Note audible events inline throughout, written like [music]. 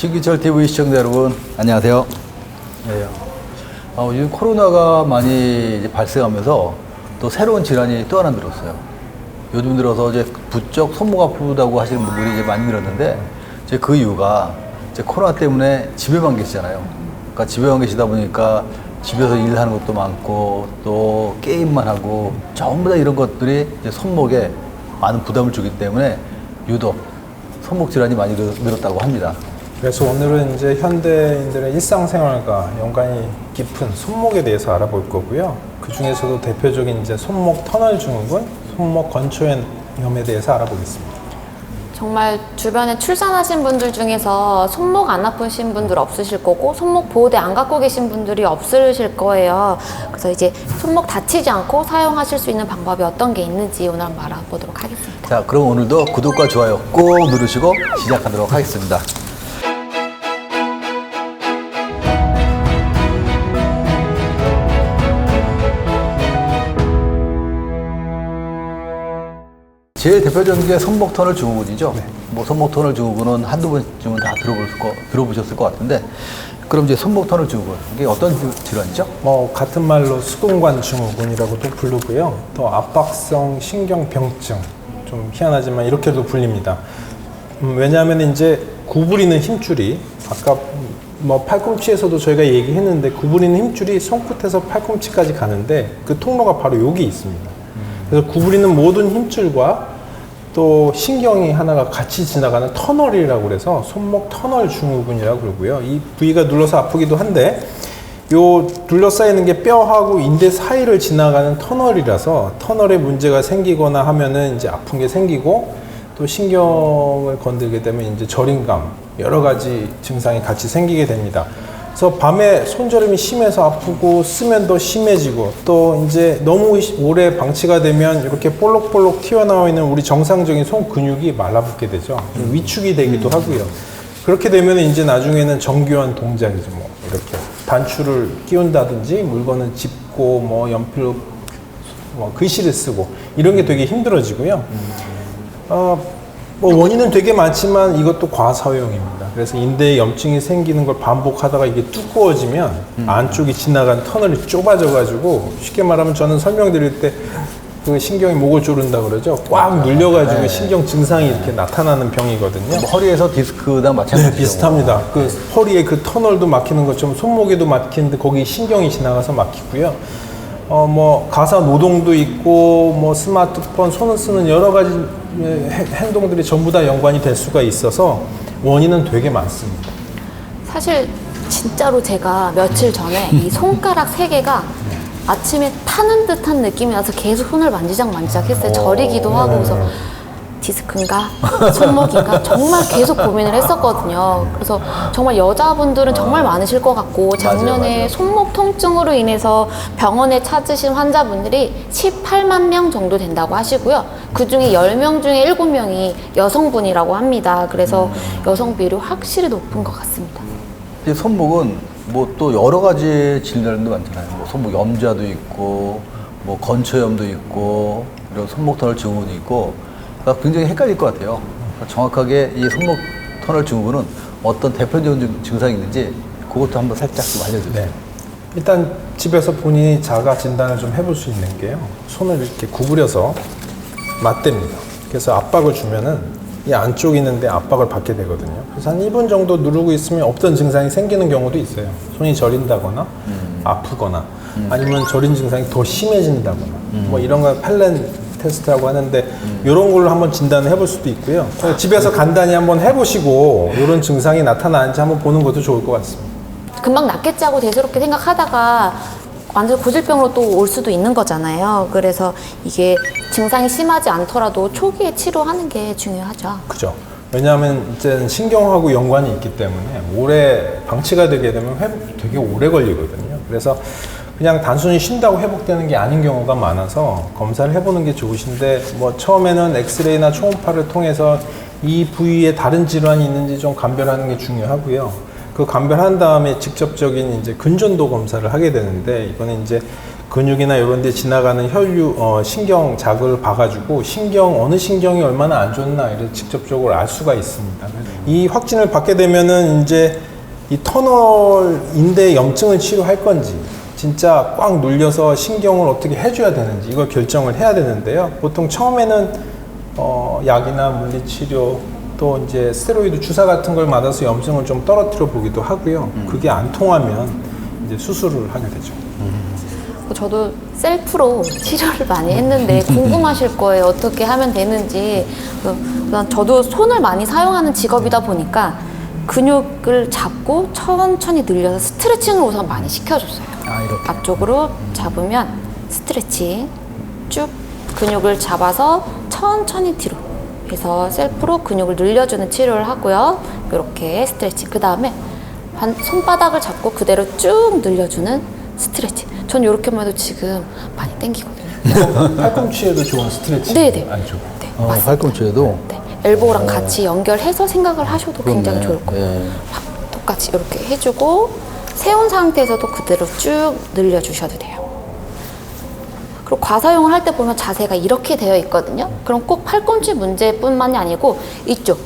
신기철 TV 시청자 여러분 안녕하세요. 네. 어, 요즘 코로나가 많이 발생하면서 또 새로운 질환이 또 하나 늘었어요. 요즘 들어서 이제 부쩍 손목 아프다고 하시는 분들이 이제 많이 늘었는데 이제 그 이유가 이제 코로나 때문에 집에만 계시잖아요. 그러니까 집에만 계시다 보니까 집에서 일하는 것도 많고 또 게임만 하고 전부 다 이런 것들이 이제 손목에 많은 부담을 주기 때문에 유독 손목 질환이 많이 늘- 늘었다고 합니다. 그래서 오늘은 이제 현대인들의 일상생활과 연관이 깊은 손목에 대해서 알아볼 거고요. 그 중에서도 대표적인 이제 손목 터널 증후군, 손목 건초염에 대해서 알아보겠습니다. 정말 주변에 출산하신 분들 중에서 손목 안 아프신 분들 없으실 거고 손목 보호대 안 갖고 계신 분들이 없으실 거예요. 그래서 이제 손목 다치지 않고 사용하실 수 있는 방법이 어떤 게 있는지 오늘 한번 알아보도록 하겠습니다. 자, 그럼 오늘도 구독과 좋아요 꼭 누르시고 시작하도록 하겠습니다. 제일 대표적인 게 손목 터널 증후군이죠. 뭐 손목 터널 증후군은 한두 번쯤은 다 들어볼 거, 들어보셨을 것 같은데, 그럼 이제 손목 터널 증후군 이게 어떤 질- 질환이죠? 뭐 같은 말로 수근관 증후군이라고도 부르고요. 또 압박성 신경병증, 좀 희한하지만 이렇게도 불립니다. 음, 왜냐하면 이제 구부리는 힘줄이 아까 뭐 팔꿈치에서도 저희가 얘기했는데 구부리는 힘줄이 손끝에서 팔꿈치까지 가는데 그 통로가 바로 여기 있습니다. 그래서 구부리는 모든 힘줄과 또 신경이 하나가 같이 지나가는 터널이라고 그래서 손목 터널 증후군이라고 그러고요. 이 부위가 눌러서 아프기도 한데 요 둘러싸이는 게 뼈하고 인대 사이를 지나가는 터널이라서 터널에 문제가 생기거나 하면은 이제 아픈 게 생기고 또 신경을 건들게 되면 이제 저림감 여러 가지 증상이 같이 생기게 됩니다. 그래서 밤에 손저림이 심해서 아프고 쓰면 더 심해지고 또 이제 너무 시- 오래 방치가 되면 이렇게 볼록볼록 튀어나와 있는 우리 정상적인 손 근육이 말라붙게 되죠. 위축이 되기도 하고요. 그렇게 되면 이제 나중에는 정교한 동작이죠. 뭐 이렇게 단추를 끼운다든지 물건을 짚고 뭐 연필로 뭐 글씨를 쓰고 이런 게 되게 힘들어지고요. 어, 뭐 원인은 되게 많지만 이것도 과사용입니다. 그래서 인대에 염증이 생기는 걸 반복하다가 이게 두꺼워지면 안쪽이 지나간 터널이 좁아져가지고 쉽게 말하면 저는 설명드릴 때 그 신경이 목을 조른다 그러죠. 꽉 눌려가지고 신경 증상이 이렇게 나타나는 병이거든요. 뭐 허리에서 디스크랑 마찬가지죠. 네, 비슷합니다. 그 허리에 그 터널도 막히는 것처럼 손목에도 막히는데 거기 신경이 지나가서 막히고요. 어 뭐 가사 노동도 있고 뭐 스마트폰 손을 쓰는 여러 가지 해- 행동들이 전부 다 연관이 될 수가 있어서 원인은 되게 많습니다. 사실 진짜로 제가 며칠 전에 이 [laughs] 손가락 세 개가 아침에 타는 듯한 느낌이 나서 계속 손을 만지작 만지작 했어요. 저리기도 하고 그래서 디스크인가 손목인가 정말 계속 고민을 했었거든요. 그래서 정말 여자분들은 정말 많으실 것 같고 작년에 맞아요. 손목 통증으로 인해서 병원에 찾으신 환자분들이 18만 명 정도 된다고 하시고요. 그 중에 10명 중에 7명이 여성분이라고 합니다. 그래서 여성 비율이 확실히 높은 것 같습니다. 이 손목은 뭐 또 여러 가지 질환도 많잖아요. 뭐 손목 염좌도 있고, 뭐 건초염도 있고, 그리고 손목 터널 증후군도 있고, 굉장히 헷갈릴 것 같아요. 그러니까 정확하게 이 손목 터널 증후군은 어떤 대표적인 증- 증상이 있는지 그것도 한번 살짝 좀 알려주세요. 네. 일단 집에서 본인이 자가 진단을 좀 해볼 수 있는 게요. 손을 이렇게 구부려서 맞댑니다. 그래서 압박을 주면은 이 안쪽에 있는데 압박을 받게 되거든요. 그래서 한 1분 정도 누르고 있으면 없던 증상이 생기는 경우도 있어요. 손이 저린다거나 아프거나 아니면 저린 증상이 더 심해진다거나 뭐 이런 걸 팔렌 테스트라고 하는데 이런 걸로 한번 진단을 해볼 수도 있고요. 집에서 간단히 한번 해보시고 이런 증상이 나타나는지 한번 보는 것도 좋을 것 같습니다. 금방 낫겠지 하고 대수롭게 생각하다가 완전 고질병으로 또 올 수도 있는 거잖아요. 그래서 이게 증상이 심하지 않더라도 초기에 치료하는 게 중요하죠. 그죠. 왜냐하면 이제 신경하고 연관이 있기 때문에 오래 방치가 되게 되면 회복 되게 오래 걸리거든요. 그래서 그냥 단순히 쉰다고 회복되는 게 아닌 경우가 많아서 검사를 해보는 게 좋으신데 뭐 처음에는 엑스레이나 초음파를 통해서 이 부위에 다른 질환이 있는지 좀 감별하는 게 중요하고요. 그 감별한 다음에 직접적인 이제 근전도 검사를 하게 되는데 이거는 이제 근육이나 이런 데 지나가는 혈류, 어, 신경작을 봐가지고 신경, 어느 신경이 얼마나 안 좋나 이를 직접적으로 알 수가 있습니다. 이 확진을 받게 되면은 이제 이 터널 인대 염증을 치료할 건지 진짜 꽉 눌려서 신경을 어떻게 해줘야 되는지 이걸 결정을 해야 되는데요. 보통 처음에는 어, 약이나 물리치료 또 이제 스테로이드 주사 같은 걸 맞아서 염증을 좀 떨어뜨려 보기도 하고요. 그게 안 통하면 이제 수술을 하게 되죠. 저도 셀프로 치료를 많이 했는데 [laughs] 궁금하실 거예요. 어떻게 하면 되는지. 저도 손을 많이 사용하는 직업이다 보니까 근육을 잡고 천천히 늘려서 스트레칭을 우선 많이 시켜줬어요. 아, 이렇게. 앞쪽으로 잡으면 스트레칭 쭉 근육을 잡아서 천천히 뒤로 해서 셀프로 근육을 늘려주는 치료를 하고요. 이렇게 스트레칭. 그 다음에 손바닥을 잡고 그대로 쭉 늘려주는 스트레칭. 전 이렇게만 해도 지금 많이 땡기거든요. [laughs] 팔꿈치에도 좋은 스트레칭 네네. 아니죠? 네, 어, 맞습니다. 팔꿈치에도 네, 엘보랑 같이 연결해서 생각을 하셔도 굉장히. 좋을 거예요. 예. 막 똑같이 이렇게 해주고 세운 상태에서도 그대로 쭉 늘려주셔도 돼요. 그리고 과사용을 할 때 보면 자세가 이렇게 되어 있거든요. 그럼 꼭 팔꿈치 문제뿐만이 아니고 이쪽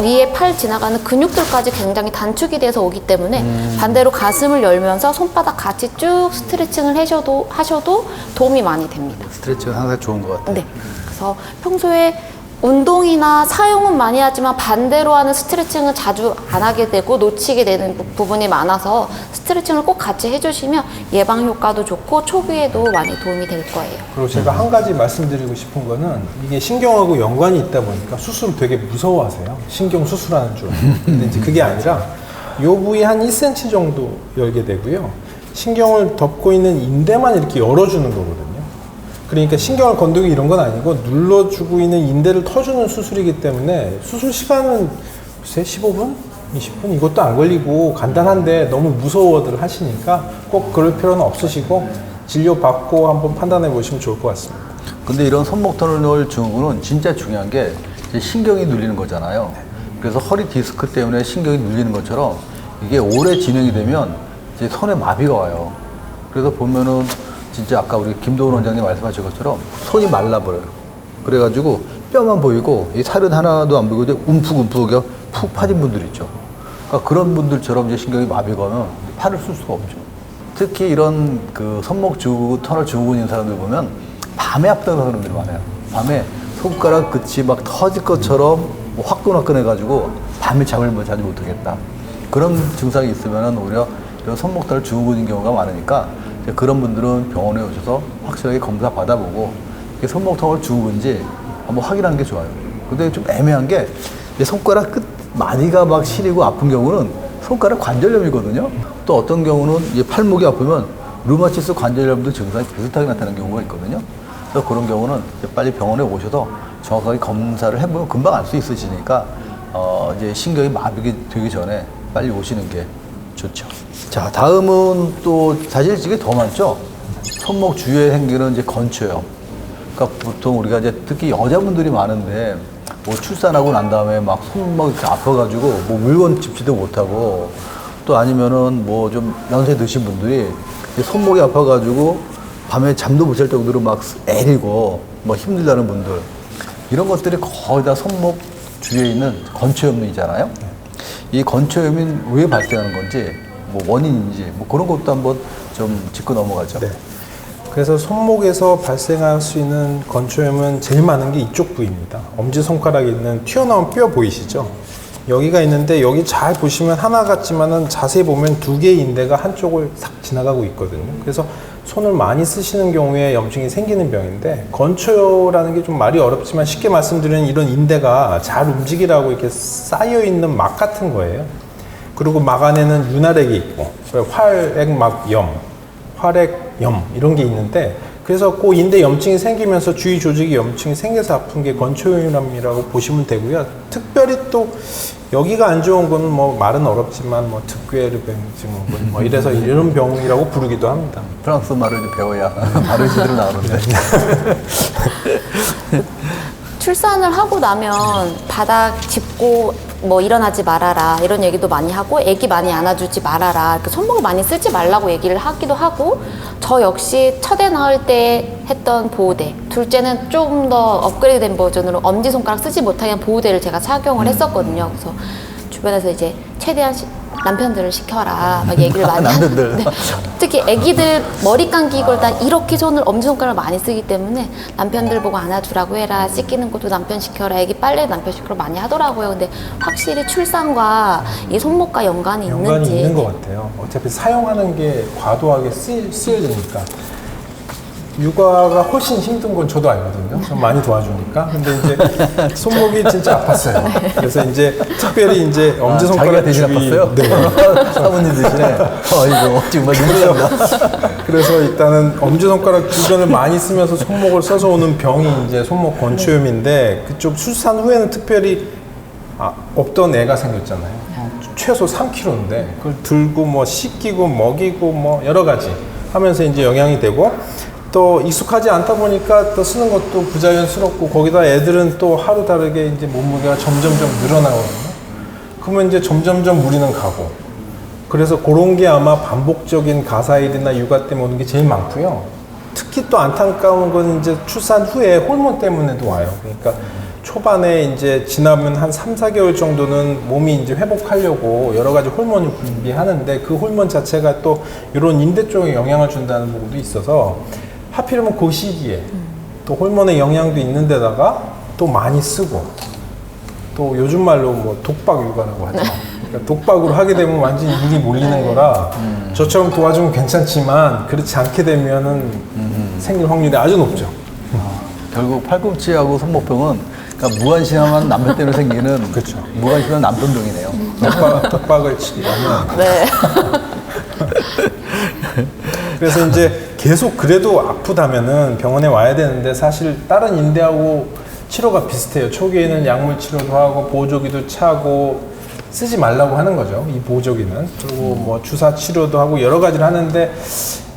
위에 팔 지나가는 근육들까지 굉장히 단축이 돼서 오기 때문에 반대로 가슴을 열면서 손바닥 같이 쭉 스트레칭을 하셔도 하셔도 도움이 많이 됩니다. 스트레칭은 항상 좋은 것 같아요. 네. 그래서 평소에 운동이나 사용은 많이 하지만 반대로 하는 스트레칭은 자주 안 하게 되고 놓치게 되는 부- 부분이 많아서 스트레칭을 꼭 같이 해주시면 예방 효과도 좋고 초기에도 많이 도움이 될 거예요. 그리고 제가 한 가지 말씀드리고 싶은 거는 이게 신경하고 연관이 있다 보니까 수술을 되게 무서워하세요. 신경 수술하는 줄. 근데 이제 그게 아니라 요 부위 한 1cm 정도 열게 되고요. 신경을 덮고 있는 인대만 이렇게 열어주는 거거든요. 그러니까 신경을 건드리고 이런 건 아니고 눌러주고 있는 인대를 터주는 수술이기 때문에 수술 시간은 글쎄 15분? 20분? 이것도 안 걸리고 간단한데 너무 무서워들 하시니까 꼭 그럴 필요는 없으시고 진료 받고 한번 판단해 보시면 좋을 것 같습니다. 근데 이런 손목 터널 증후군은 진짜 중요한 게 신경이 눌리는 거잖아요. 그래서 허리 디스크 때문에 신경이 눌리는 것처럼 이게 오래 진행이 되면 이제 손에 마비가 와요. 그래서 보면은 진짜 아까 우리 김도훈 원장님 말씀하신 것처럼 손이 말라버려요. 그래가지고 뼈만 보이고 이 살은 하나도 안 보이고 이제 움푹움푹 푹 파진 분들 있죠. 그러니까 그런 분들처럼 이제 신경이 오면 팔을 쓸 수가 없죠. 특히 이런 그 손목 증후군, 터널 증후군인 사람들 보면 밤에 아프다는 사람들이 많아요. 밤에 손가락 끝이 막 터질 것처럼 뭐 화끈화끈해가지고 밤에 잠을 뭐 자지 못하겠다. 그런 증상이 있으면 오히려 손목 터널 증후군인 경우가 많으니까 그런 분들은 병원에 오셔서 확실하게 검사 받아보고 이게 손목 터널 증후군인지 한번 확인하는 게 좋아요. 근데 좀 애매한 게 손가락 끝 마디가 막 시리고 아픈 경우는 손가락 관절염이거든요. 또 어떤 경우는 팔목이 아프면 루마티스 관절염도 증상이 비슷하게 나타나는 경우가 있거든요. 그래서 그런 경우는 빨리 병원에 오셔서 정확하게 검사를 해보면 금방 알 수 있으시니까 어 이제 신경이 마비가 되기 전에 빨리 오시는 게 좋죠. 자, 다음은 또 사실 이게 더 많죠. 손목 주위에 생기는 이제 건초염. 그러니까 보통 우리가 이제 특히 여자분들이 많은데 뭐 출산하고 난 다음에 막 손목 이렇게 아파가지고 뭐 물건 집지도 못하고 또 아니면은 뭐 좀 연세 드신 분들이 손목이 아파가지고 밤에 잠도 못 잘 정도로 막 애리고 뭐 힘들다는 분들 이런 것들이 거의 다 손목 주위에 있는 건초염이잖아요. 이 건초염이 왜 발생하는 건지 뭐 원인인지 뭐 그런 것도 한번 좀 짚고 넘어가죠. 네. 그래서 손목에서 발생할 수 있는 건초염은 제일 많은 게 이쪽 부위입니다. 엄지손가락에 있는 튀어나온 뼈 보이시죠? 여기가 있는데 여기 잘 보시면 하나 같지만은 자세히 보면 두 개의 인대가 한쪽을 싹 지나가고 있거든요. 그래서 손을 많이 쓰시는 경우에 염증이 생기는 병인데 건초라는 게 좀 말이 어렵지만 쉽게 말씀드리면 이런 인대가 잘 움직이라고 이렇게 쌓여 있는 막 같은 거예요. 그리고 막 안에는 윤활액이 있고 활액막염, 활액염 이런 게 있는데 그래서 그 인대 염증이 생기면서 주위 조직이 염증이 생겨서 아픈 게 건초염이라고 보시면 되고요. 특별히 또 여기가 안 좋은 거는 뭐 말은 어렵지만 뭐 특괴르뱅 증후군 뭐 이래서 이런 병이라고 부르기도 합니다. 프랑스 말을 좀 배워야 [laughs] 발음이 제대로 나오는데. [laughs] 출산을 하고 나면 바닥 짚고 뭐 일어나지 말아라 이런 얘기도 많이 하고 애기 많이 안아주지 말아라. 이렇게 손목을 많이 쓰지 말라고 얘기를 하기도 하고 저 역시 첫애 낳을 때 했던 보호대. 둘째는 좀더 업그레이드된 버전으로 엄지손가락 쓰지 못하게 한 보호대를 제가 착용을 했었거든요. 그래서 주변에서 이제 최대한 시- 남편들을 시켜라 막 얘기를 [laughs] 많이 하- 남편들. 네. 특히 아기들 머리 감기 이걸 다 이렇게 손을 엄지손가락을 많이 쓰기 때문에 남편들 보고 안아주라고 해라 씻기는 것도 남편 시켜라 아기 빨래 남편 시켜라 많이 하더라고요 근데 확실히 출산과 이 손목과 연관이, 연관이 있는지 있는 것 같아요. 어차피 사용하는 게 과도하게 쓰, 쓰여지니까. 육아가 훨씬 힘든 건 저도 알거든요. 좀 많이 도와주니까. 근데 이제 [laughs] 손목이 진짜 아팠어요. 그래서 이제 특별히 이제 아, 자기가 엄지 손가락 대신 주위- 아팠어요? 네. [laughs] 사모님 대신에. 아이고, 정말 눈물 난다. 그래서 일단은 엄지 손가락 주변을 많이 쓰면서 손목을 써서 오는 병이 이제 손목 건초염인데 그쪽 출산 후에는 특별히 아, 없던 애가 생겼잖아요. 최소 3kg인데 그걸 들고 뭐 씻기고 먹이고 뭐 여러 가지 하면서 이제 영향이 되고 또 익숙하지 않다 보니까 또 쓰는 것도 부자연스럽고 거기다 애들은 또 하루 다르게 이제 몸무게가 점점점 늘어나거든요. 그러면 이제 점점점 무리는 가고 그래서 그런 게 아마 반복적인 가사일이나 육아 때문에 오는 게 제일 많고요. 특히 또 안타까운 건 이제 출산 후에 호르몬 때문에도 와요. 그러니까 초반에 이제 지나면 한 3, 4개월 정도는 몸이 이제 회복하려고 여러 가지 호르몬을 분비하는데 그 호르몬 자체가 또 이런 인대 쪽에 영향을 준다는 부분도 있어서 하필이면 그 시기에 또 호르몬의 영향도 있는 데다가 또 많이 쓰고 또 요즘 말로 뭐 독박 육아라고 하죠. 그러니까 독박으로 하게 되면 완전히 일이 몰리는 거라 저처럼 도와주면 괜찮지만 그렇지 않게 되면은 생길 확률이 아주 높죠. 결국 팔꿈치하고 손목병은 그러니까 무관심한 남편 때문에 생기는 [laughs] 그쵸. 무관심한 남편병이네요. 독박, 독박을 치려면 네. 그래서 이제 계속 그래도 아프다면은 병원에 와야 되는데 사실 다른 인대하고 치료가 비슷해요. 초기에는 약물 치료도 하고 보조기도 차고 쓰지 말라고 하는 거죠. 이 보조기는 그리고 뭐 주사 치료도 하고 여러 가지를 하는데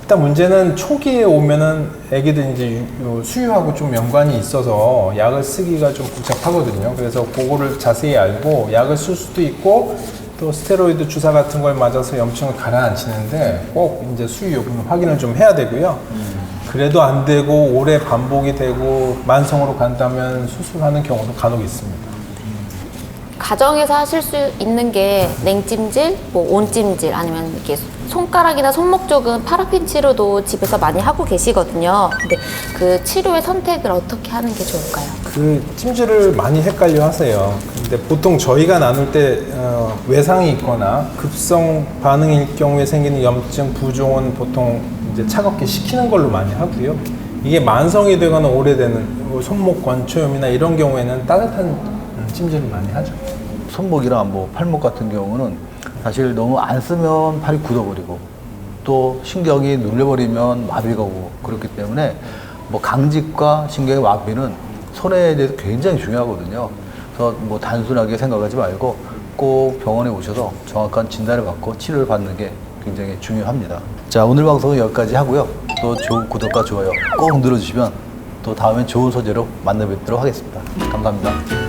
일단 문제는 초기에 오면은 애기들 이제 수유하고 좀 연관이 있어서 약을 쓰기가 좀 복잡하거든요. 그래서 그거를 자세히 알고 약을 쓸 수도 있고 또 스테로이드 주사 같은 걸 맞아서 염증을 가라앉히는데 꼭 이제 수유 여부는 확인을 좀 해야 되고요. 그래도 안 되고 오래 반복이 되고 만성으로 간다면 수술하는 경우도 간혹 있습니다. 가정에서 하실 수 있는 게 냉찜질, 뭐 온찜질 아니면 이렇게 손가락이나 손목 쪽은 파라핀 치료도 집에서 많이 하고 계시거든요. 근데 그 치료의 선택을 어떻게 하는 게 좋을까요? 그 찜질을 많이 헷갈려 하세요. 근데 보통 저희가 나눌 때 어, 외상이 있거나 급성 반응일 경우에 생기는 염증, 부종은 보통 이제 차갑게 식히는 걸로 많이 하고요. 이게 만성이 되거나 오래되는 뭐 손목 건초염이나 이런 경우에는 따뜻한 음, 찜질을 많이 하죠. 손목이랑 뭐 팔목 같은 경우는 사실 너무 안 쓰면 팔이 굳어버리고 또 신경이 눌려버리면 마비가 오고 그렇기 때문에 뭐 강직과 신경의 마비는 손에 대해서 굉장히 중요하거든요. 그래서 뭐 단순하게 생각하지 말고 꼭 병원에 오셔서 정확한 진단을 받고 치료를 받는 게 굉장히 중요합니다. 자, 오늘 방송은 여기까지 하고요. 또 좋은 구독과 좋아요 꼭 눌러주시면 또 다음엔 좋은 소재로 만나 뵙도록 하겠습니다. 감사합니다.